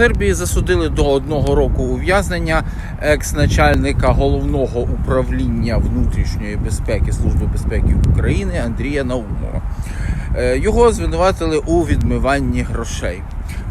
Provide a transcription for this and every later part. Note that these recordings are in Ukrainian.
Сербії засудили до одного року ув'язнення екс-начальника головного управління внутрішньої безпеки Служби безпеки України Андрія Наумова. Е, Його звинуватили у відмиванні грошей.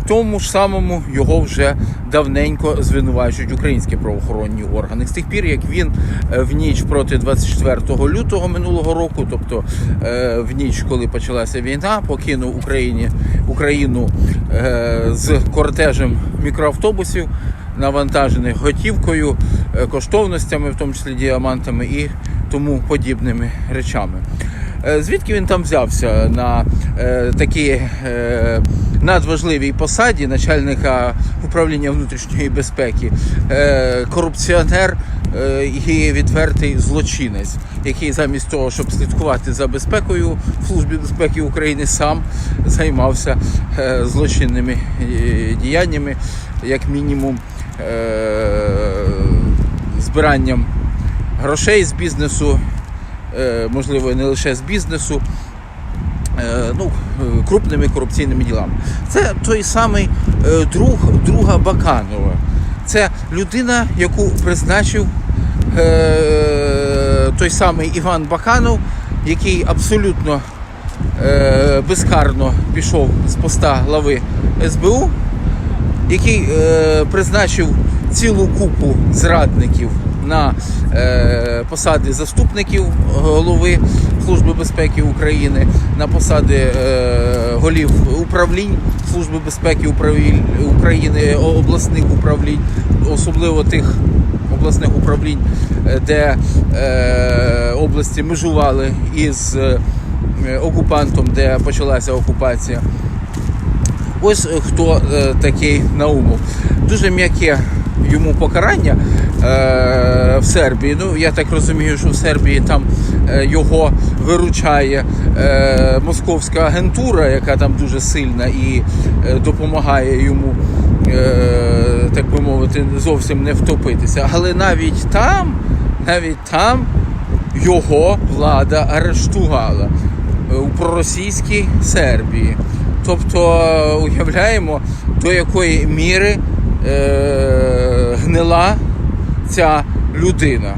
Тому ж самому його вже давненько звинувачують українські правоохоронні органи. З тих пір, як він е, в ніч проти 24 лютого минулого року, тобто е, в ніч, коли почалася війна, покинув Україні Україну е, з кортежем мікроавтобусів, навантажених готівкою, коштовностями, в тому числі діамантами і тому подібними речами. Звідки він там взявся на такій е, надважливій посаді начальника управління внутрішньої безпеки, е, корупціонер е, і відвертий злочинець, який замість того, щоб слідкувати за безпекою в Службі безпеки України, сам займався е, злочинними е, діяннями, як мінімум е, збиранням грошей з бізнесу, е, можливо, не лише з бізнесу, е, ну, е, крупними корупційними ділами. Це той самий е, друг друга Баканова. Це людина, яку призначив е, той самий Іван Баканов, який абсолютно е, безкарно пішов з поста глави СБУ, який е, призначив цілу купу зрадників на е, посади заступників голови Служби безпеки України, на посади е, голів управлінь Служби безпеки України, обласних управлінь, особливо тих обласних управлінь, е, де е, області межували із е, окупантом, де почалася окупація. Ось е, хто е, такий Наумов. Дуже м'яке йому покарання е, в Сербії. Ну, я так розумію, що в Сербії там е, його виручає е, московська агентура, яка там дуже сильна і е, допомагає йому, е, так би мовити, зовсім не втопитися. Але навіть там, навіть там його влада арештувала е, у проросійській Сербії. Тобто уявляємо, до якої міри е, гнила ця людина.